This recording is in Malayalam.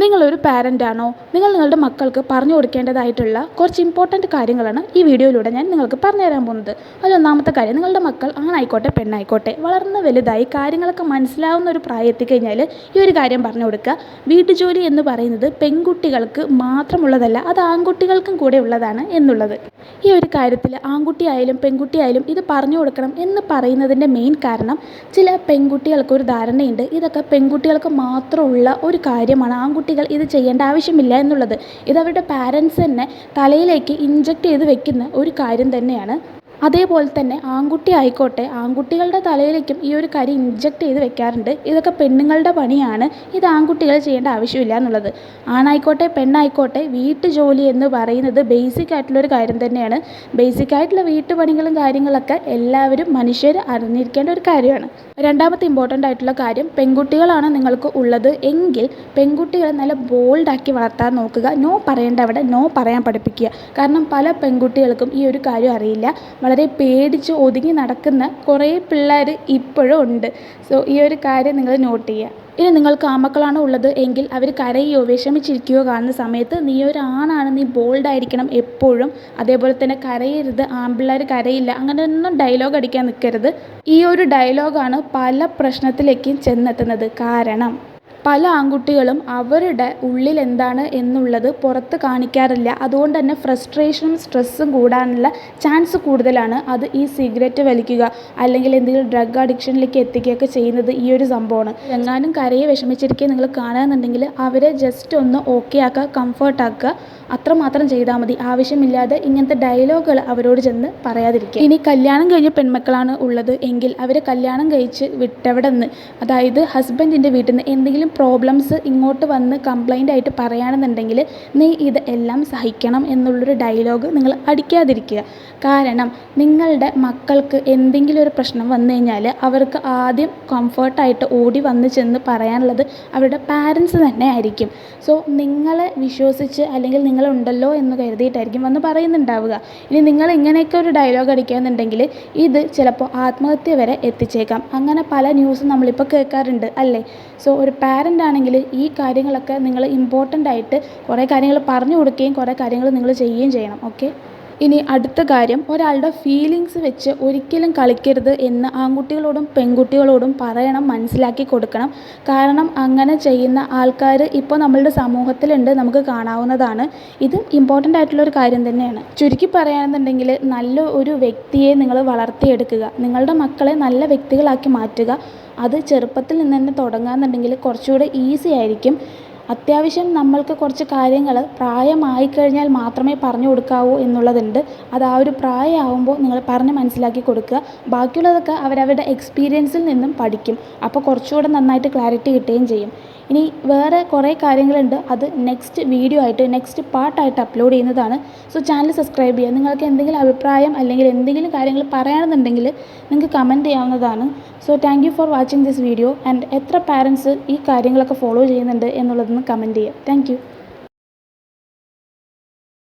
നിങ്ങളൊരു പാരന്റ് ആണോ? നിങ്ങൾ നിങ്ങളുടെ മക്കൾക്ക് പറഞ്ഞു കൊടുക്കേണ്ടതായിട്ടുള്ള കുറച്ച് ഇമ്പോർട്ടന്റ് കാര്യങ്ങളാണ് ഈ വീഡിയോയിലൂടെ ഞാൻ നിങ്ങൾക്ക് പറഞ്ഞു തരാൻ പോകുന്നത്. അതിലൊന്നാമത്തെ കാര്യം നിങ്ങളുടെ മക്കൾ ആണായിക്കോട്ടെ പെണ്ണായിക്കോട്ടെ വളർന്ന് വലുതായി കാര്യങ്ങളൊക്കെ മനസ്സിലാവുന്ന ഒരു പ്രായത്തിൽ കഴിഞ്ഞാൽ ഈ ഒരു കാര്യം പറഞ്ഞു കൊടുക്കുക. വീട്ടുജോലി എന്ന് പറയുന്നത് പെൺകുട്ടികൾക്ക് മാത്രമുള്ളതല്ല അത് ആൺകുട്ടികൾക്കും കൂടെ ഉള്ളതാണ് എന്നുള്ളത്. ഈ ഒരു കാര്യത്തിൽ ആൺകുട്ടിയായാലും പെൺകുട്ടിയായാലും ഇത് പറഞ്ഞു കൊടുക്കണം എന്ന് പറയുന്നതിന്റെ മെയിൻ കാരണം ചില പെൺകുട്ടികൾക്ക് ഒരു ധാരണയുണ്ട്. ഇതൊക്കെ പെൺകുട്ടികൾക്ക് മാത്രമുള്ള ഒരു കാര്യമാണ്. ആൺകുട്ടികൾ ഇത് ചെയ്യേണ്ട ആവശ്യമില്ല എന്നുള്ളത്. ഇത് അവരുടെ പാരൻസ് തന്നെ തലയിലേക്ക് ഇൻജക്റ്റ് ചെയ്ത് വെക്കുന്ന ഒരു കാര്യം തന്നെയാണ്. അതേപോലെ തന്നെ ആൺകുട്ടി ആയിക്കോട്ടെ ആൺകുട്ടികളുടെ തലയിലേക്കും ഈ ഒരു കരി ഇൻജക്റ്റ് ചെയ്ത് വെക്കാറുണ്ട്. ഇതൊക്കെ പെണ്ണുങ്ങളുടെ പണിയാണ്. ഇത് ആൺകുട്ടികൾ ചെയ്യേണ്ട ആവശ്യമില്ല എന്നുള്ളത്. ആണായിക്കോട്ടെ പെണ്ണായിക്കോട്ടെ വീട്ടുജോലി എന്ന് പറയുന്നത് ബേസിക് ആയിട്ടുള്ളൊരു കാര്യം തന്നെയാണ്. ബേസിക് ആയിട്ടുള്ള വീട്ടുപണികളും കാര്യങ്ങളൊക്കെ എല്ലാവരും മനുഷ്യർ അറിഞ്ഞിരിക്കേണ്ട ഒരു കാര്യമാണ്. രണ്ടാമത്തെ ഇമ്പോർട്ടന്റ് ആയിട്ടുള്ള കാര്യം പെൺകുട്ടികളാണ് നിങ്ങൾക്ക് ഉള്ളത് എങ്കിൽ പെൺകുട്ടികളെ നല്ല ബോൾഡാക്കി വളർത്താൻ നോക്കുക. നോ പറയേണ്ട അവിടെ നോ പറയാൻ പഠിപ്പിക്കുക. കാരണം പല പെൺകുട്ടികൾക്കും ഈ ഒരു കാര്യം അറിയില്ല. വളരെ പേടിച്ച് ഒതുങ്ങി നടക്കുന്ന കുറേ പിള്ളേർ ഇപ്പോഴും ഉണ്ട്. സോ ഈ ഒരു കാര്യം നിങ്ങൾ നോട്ട് ചെയ്യുക. ഇനി നിങ്ങൾക്ക് ആമക്കളാണ് ഉള്ളത് എങ്കിൽ അവർ കരയോ വിഷമിച്ചിരിക്കുകയോ കാണുന്ന സമയത്ത് നീ ഒരു ആണാണ് നീ ബോൾഡായിരിക്കണം എപ്പോഴും. അതേപോലെ തന്നെ കരയരുത് ആൺപിള്ളേർ കരയില്ല. അങ്ങനെ ഒന്നും ഡയലോഗ് അടിക്കാൻ നിൽക്കരുത്. ഈ ഒരു ഡയലോഗാണ് പല പ്രശ്നത്തിലേക്കും ചെന്നെത്തുന്നത്. കാരണം പല ആൺകുട്ടികളും അവരുടെ ഉള്ളിൽ എന്താണ് എന്നുള്ളത് പുറത്ത് കാണിക്കാറില്ല. അതുകൊണ്ട് തന്നെ ഫ്രസ്ട്രേഷനും സ്ട്രെസ്സും കൂടാനുള്ള ചാൻസ് കൂടുതലാണ് അത് ഈ സിഗരറ്റ് വലിക്കുക അല്ലെങ്കിൽ എന്തെങ്കിലും ഡ്രഗ് അഡിക്ഷനിലേക്ക് എത്തിക്കുകയൊക്കെ ചെയ്യുന്നത് ഈ ഒരു സംഭവമാണ്. എങ്ങാനും കരയെ വിഷമിച്ചിരിക്കുക നിങ്ങൾ കാണുകയെന്നുണ്ടെങ്കിൽ അവരെ ജസ്റ്റ് ഒന്ന് ഓക്കെ ആക്കുക കംഫർട്ട് ആക്കുക. അത്രമാത്രം ചെയ്താൽ മതി. ആവശ്യമില്ലാതെ ഇങ്ങനത്തെ ഡയലോഗുകൾ അവരോട് ചെന്ന് പറയാതിരിക്കുക. ഇനി കല്യാണം കഴിഞ്ഞ പെൺമക്കളാണ് ഉള്ളത് എങ്കിൽ അവരെ കല്യാണം കഴിച്ച് വിട്ടവിടെ നിന്ന് അതായത് ഹസ്ബൻഡിന്റെ വീട്ടിൽ നിന്ന് എന്തെങ്കിലും പ്രോബ്ലംസ് ഇങ്ങോട്ട് വന്ന് കംപ്ലൈന്റ് ആയിട്ട് പറയുകയാണെന്നുണ്ടെങ്കിൽ നീ ഇത് എല്ലാം സഹിക്കണം എന്നുള്ളൊരു ഡയലോഗ് നിങ്ങൾ അടിക്കാതിരിക്കുക. കാരണം നിങ്ങളുടെ മക്കൾക്ക് എന്തെങ്കിലും ഒരു പ്രശ്നം വന്നു കഴിഞ്ഞാൽ അവർക്ക് ആദ്യം കംഫർട്ടായിട്ട് ഓടി വന്ന് ചെന്ന് പറയാനുള്ളത് അവരുടെ പാരൻസ് തന്നെ ആയിരിക്കും. സോ നിങ്ങളെ വിശ്വസിച്ച് അല്ലെങ്കിൽ നിങ്ങളുണ്ടല്ലോ എന്ന് കരുതിയിട്ടായിരിക്കും വന്ന് പറയുന്നുണ്ടാവുക. ഇനി നിങ്ങൾ ഇങ്ങനെയൊക്കെ ഒരു ഡയലോഗ് അടിക്കുകയെന്നുണ്ടെങ്കിൽ ഇത് ചിലപ്പോൾ ആത്മഹത്യ വരെ എത്തിച്ചേക്കാം. അങ്ങനെ പല ന്യൂസും നമ്മളിപ്പോൾ കേൾക്കാറുണ്ട് അല്ലേ? സോ ഒരു പാരന്റ് ആണെങ്കിൽ ഈ കാര്യങ്ങളൊക്കെ നിങ്ങൾ ഇമ്പോർട്ടന്റ് ആയിട്ട് കുറേ കാര്യങ്ങൾ പറഞ്ഞു കൊടുക്കുകയും കുറേ കാര്യങ്ങൾ നിങ്ങൾ ചെയ്യുകയും ചെയ്യണം. ഓക്കെ ഇനി അടുത്ത കാര്യം ഒരാളുടെ ഫീലിങ്സ് വെച്ച് ഒരിക്കലും കളിക്കരുത് എന്ന് ആൺകുട്ടികളോടും പെൺകുട്ടികളോടും പറയണം മനസ്സിലാക്കി കൊടുക്കണം. കാരണം അങ്ങനെ ചെയ്യുന്ന ആൾക്കാർ ഇപ്പോൾ നമ്മളുടെ സമൂഹത്തിലുണ്ട് നമുക്ക് കാണാവുന്നതാണ്. ഇത് ഇമ്പോർട്ടന്റ് ആയിട്ടുള്ള ഒരു കാര്യം തന്നെയാണ്. ചുരുക്കി പറയുകയാണെന്നുണ്ടെങ്കിൽ നല്ല ഒരു വ്യക്തിയെ നിങ്ങൾ വളർത്തിയെടുക്കുക. നിങ്ങളുടെ മക്കളെ നല്ല വ്യക്തികളാക്കി മാറ്റുക. അത് ചെറുപ്പത്തിൽ നിന്ന് തന്നെ തുടങ്ങുകയെന്നുണ്ടെങ്കിൽ കുറച്ചുകൂടെ ഈസി ആയിരിക്കും. അത്യാവശ്യം നമ്മൾക്ക് കുറച്ച് കാര്യങ്ങൾ പ്രായമായി കഴിഞ്ഞാൽ മാത്രമേ പറഞ്ഞു കൊടുക്കാവൂ എന്നുള്ളതുണ്ട്. അത് ആ ഒരു പ്രായമാകുമ്പോൾ നിങ്ങൾ പറഞ്ഞ് മനസ്സിലാക്കി കൊടുക്കുക. ബാക്കിയുള്ളതൊക്കെ അവരവരുടെ എക്സ്പീരിയൻസിൽ നിന്നും പഠിക്കും. അപ്പോൾ കുറച്ചുകൂടെ നന്നായിട്ട് ക്ലാരിറ്റി കിട്ടുകയും ചെയ്യും. ഇനി വേറെ കുറേ കാര്യങ്ങളുണ്ട്. അത് നെക്സ്റ്റ് വീഡിയോ ആയിട്ട് നെക്സ്റ്റ് പാർട്ടായിട്ട് അപ്ലോഡ് ചെയ്യുന്നതാണ്. സോ ചാനൽ സബ്സ്ക്രൈബ് ചെയ്യുക. നിങ്ങൾക്ക് എന്തെങ്കിലും അഭിപ്രായം അല്ലെങ്കിൽ എന്തെങ്കിലും കാര്യങ്ങൾ പറയുകയാണെന്നുണ്ടെങ്കിൽ നിങ്ങൾക്ക് കമന്റ് ചെയ്യാവുന്നതാണ്. So thank for watching this video and എത്ര പാരൻസ് ഈ കാര്യങ്ങളൊക്കെ ഫോളോ ചെയ്യുന്നുണ്ട് എന്നുള്ളതൊന്ന് കമന്റ് ചെയ്യുക താങ്ക് യു